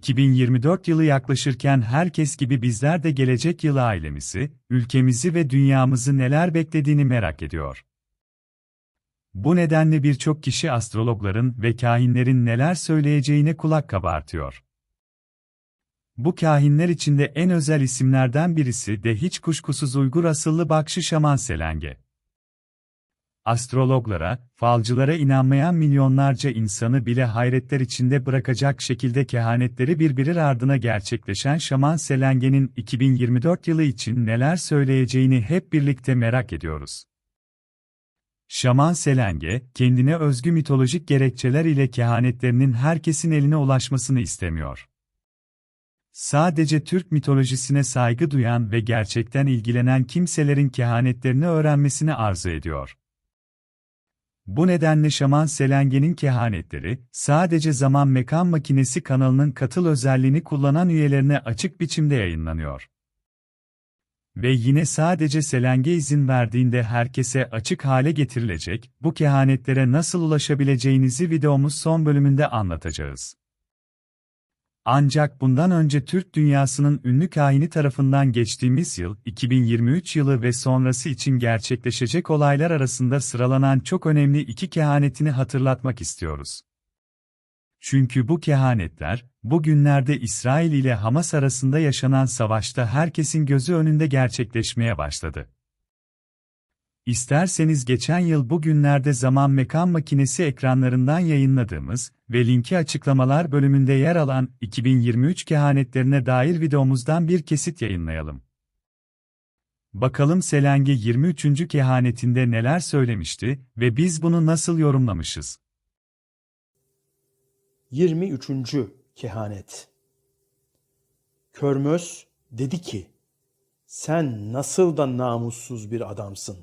2024 yılı yaklaşırken herkes gibi bizler de gelecek yılı ailemizi, ülkemizi ve dünyamızı neler beklediğini merak ediyor. Bu nedenle birçok kişi astrologların ve kahinlerin neler söyleyeceğine kulak kabartıyor. Bu kahinler içinde en özel isimlerden birisi de hiç kuşkusuz Uygur asıllı Bakşı Şaman Selenge. Astrologlara, falcılara inanmayan milyonlarca insanı bile hayretler içinde bırakacak şekilde kehanetleri birbiri ardına gerçekleşen Şaman Selenge'nin 2024 yılı için neler söyleyeceğini hep birlikte merak ediyoruz. Şaman Selenge, kendine özgü mitolojik gerekçeler ile kehanetlerinin herkesin eline ulaşmasını istemiyor. Sadece Türk mitolojisine saygı duyan ve gerçekten ilgilenen kimselerin kehanetlerini öğrenmesini arzu ediyor. Bu nedenle Şaman Selenge'nin kehanetleri, sadece Zaman Mekan Makinesi kanalının katıl özelliğini kullanan üyelerine açık biçimde yayınlanıyor. Ve yine sadece Selenge izin verdiğinde herkese açık hale getirilecek, bu kehanetlere nasıl ulaşabileceğinizi videomuz son bölümünde anlatacağız. Ancak bundan önce Türk dünyasının ünlü kahini tarafından geçtiğimiz yıl, 2023 yılı ve sonrası için gerçekleşecek olaylar arasında sıralanan çok önemli iki kehanetini hatırlatmak istiyoruz. Çünkü bu kehanetler, bugünlerde İsrail ile Hamas arasında yaşanan savaşta herkesin gözü önünde gerçekleşmeye başladı. İsterseniz geçen yıl bugünlerde zaman mekan makinesi ekranlarından yayınladığımız ve linki açıklamalar bölümünde yer alan 2023 kehanetlerine dair videomuzdan bir kesit yayınlayalım. Bakalım Selenge 23. kehanetinde neler söylemişti ve biz bunu nasıl yorumlamışız? 23. Kehanet Körmöz dedi ki, sen nasıl da namussuz bir adamsın.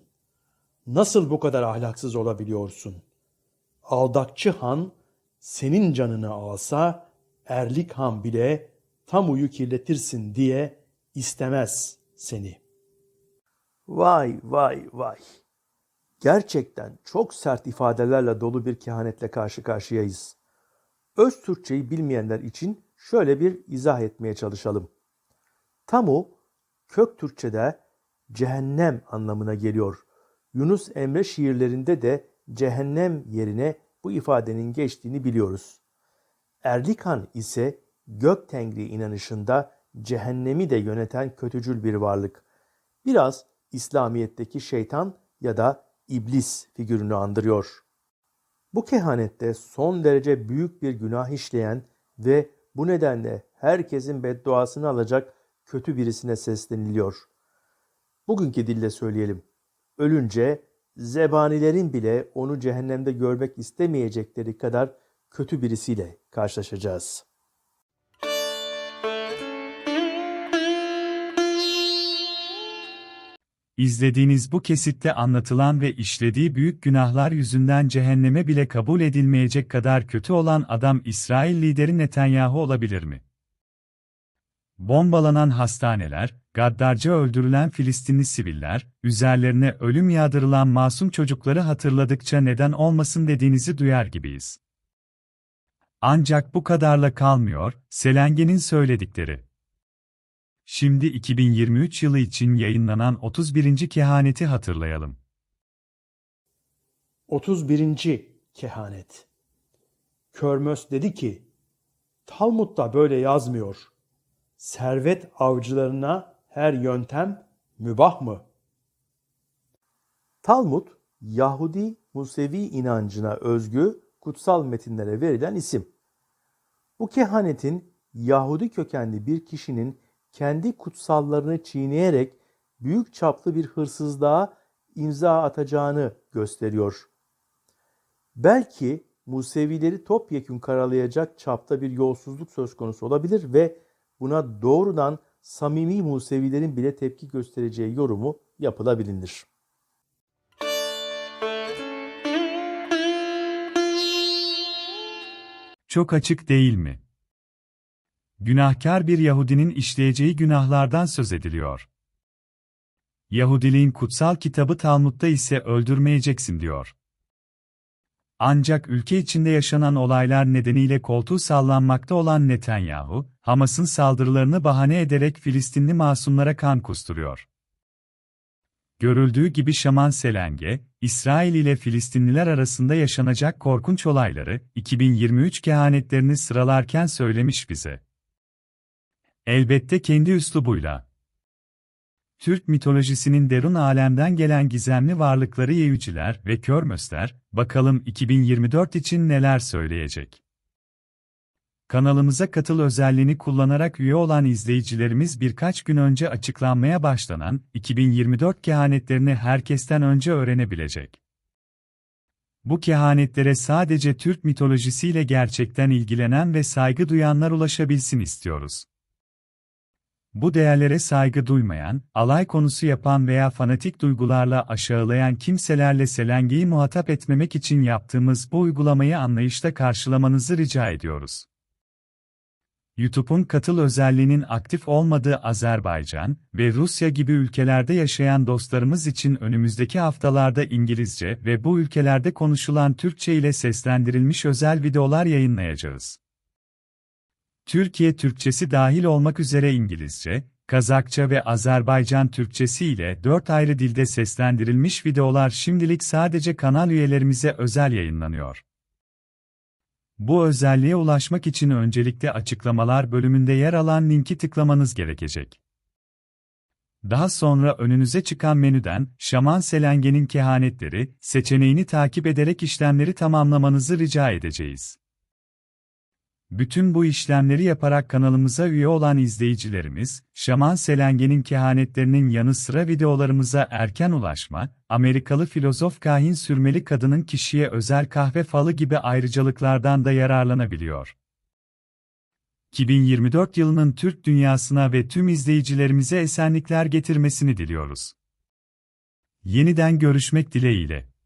Nasıl bu kadar ahlaksız olabiliyorsun? Aldakçı han senin canını alsa erlik han bile tam uyu kirletirsin diye istemez seni. Vay vay vay. Gerçekten çok sert ifadelerle dolu bir kehanetle karşı karşıyayız. Öz Türkçeyi bilmeyenler için şöyle bir izah etmeye çalışalım. Tamu kök Türkçede cehennem anlamına geliyor. Yunus Emre şiirlerinde de cehennem yerine bu ifadenin geçtiğini biliyoruz. Erlikan ise gök tengri inanışında cehennemi de yöneten kötücül bir varlık. Biraz İslamiyet'teki şeytan ya da iblis figürünü andırıyor. Bu kehanette son derece büyük bir günah işleyen ve bu nedenle herkesin bedduasını alacak kötü birisine sesleniliyor. Bugünkü dille söyleyelim. Ölünce zebanilerin bile onu cehennemde görmek istemeyecekleri kadar kötü birisiyle karşılaşacağız. İzlediğiniz bu kesitte anlatılan ve işlediği büyük günahlar yüzünden cehenneme bile kabul edilmeyecek kadar kötü olan adam İsrail lideri Netanyahu olabilir mi? Bombalanan hastaneler, gaddarca öldürülen Filistinli siviller, üzerlerine ölüm yağdırılan masum çocukları hatırladıkça neden olmasın dediğinizi duyar gibiyiz. Ancak bu kadarla kalmıyor, Selenge'nin söyledikleri. Şimdi 2023 yılı için yayınlanan 31. kehaneti hatırlayalım. 31. Kehanet Körmös dedi ki, Talmud'da böyle yazmıyor. Servet avcılarına her yöntem mübah mı? Talmud, Yahudi Musevi inancına özgü kutsal metinlere verilen isim. Bu kehanetin Yahudi kökenli bir kişinin kendi kutsallarını çiğneyerek büyük çaplı bir hırsızlığa imza atacağını gösteriyor. Belki Musevileri topyekün karalayacak çapta bir yolsuzluk söz konusu olabilir ve buna doğrudan samimi Musevilerin bile tepki göstereceği yorumu yapılabilir. Çok açık değil mi? Günahkar bir Yahudinin işleyeceği günahlardan söz ediliyor. Yahudiliğin kutsal kitabı Talmud'da ise öldürmeyeceksin diyor. Ancak ülke içinde yaşanan olaylar nedeniyle koltuğu sallanmakta olan Netanyahu, Hamas'ın saldırılarını bahane ederek Filistinli masumlara kan kusturuyor. Görüldüğü gibi Şaman Selenge, İsrail ile Filistinliler arasında yaşanacak korkunç olayları, 2023 kehanetlerini sıralarken söylemiş bize. Elbette kendi üslubuyla. Türk mitolojisinin derun alemden gelen gizemli varlıkları Yevciler ve Körmösler, bakalım 2024 için neler söyleyecek. Kanalımıza katıl özelliğini kullanarak üye olan izleyicilerimiz birkaç gün önce açıklanmaya başlanan 2024 kehanetlerini herkesten önce öğrenebilecek. Bu kehanetlere sadece Türk mitolojisiyle gerçekten ilgilenen ve saygı duyanlar ulaşabilsin istiyoruz. Bu değerlere saygı duymayan, alay konusu yapan veya fanatik duygularla aşağılayan kimselerle Selenge'yi muhatap etmemek için yaptığımız bu uygulamayı anlayışla karşılamanızı rica ediyoruz. YouTube'un katıl özelliğinin aktif olmadığı Azerbaycan ve Rusya gibi ülkelerde yaşayan dostlarımız için önümüzdeki haftalarda İngilizce ve bu ülkelerde konuşulan Türkçe ile seslendirilmiş özel videolar yayınlayacağız. Türkiye Türkçesi dahil olmak üzere İngilizce, Kazakça ve Azerbaycan Türkçesi ile dört ayrı dilde seslendirilmiş videolar şimdilik sadece kanal üyelerimize özel yayınlanıyor. Bu özelliğe ulaşmak için öncelikle açıklamalar bölümünde yer alan linki tıklamanız gerekecek. Daha sonra önünüze çıkan menüden Şaman Selenge'nin kehanetleri seçeneğini takip ederek işlemleri tamamlamanızı rica edeceğiz. Bütün bu işlemleri yaparak kanalımıza üye olan izleyicilerimiz, Şaman Selenge'nin kehanetlerinin yanı sıra videolarımıza erken ulaşma, Amerikalı filozof kahin sürmeli kadının kişiye özel kahve falı gibi ayrıcalıklardan da yararlanabiliyor. 2024 yılının Türk dünyasına ve tüm izleyicilerimize esenlikler getirmesini diliyoruz. Yeniden görüşmek dileğiyle.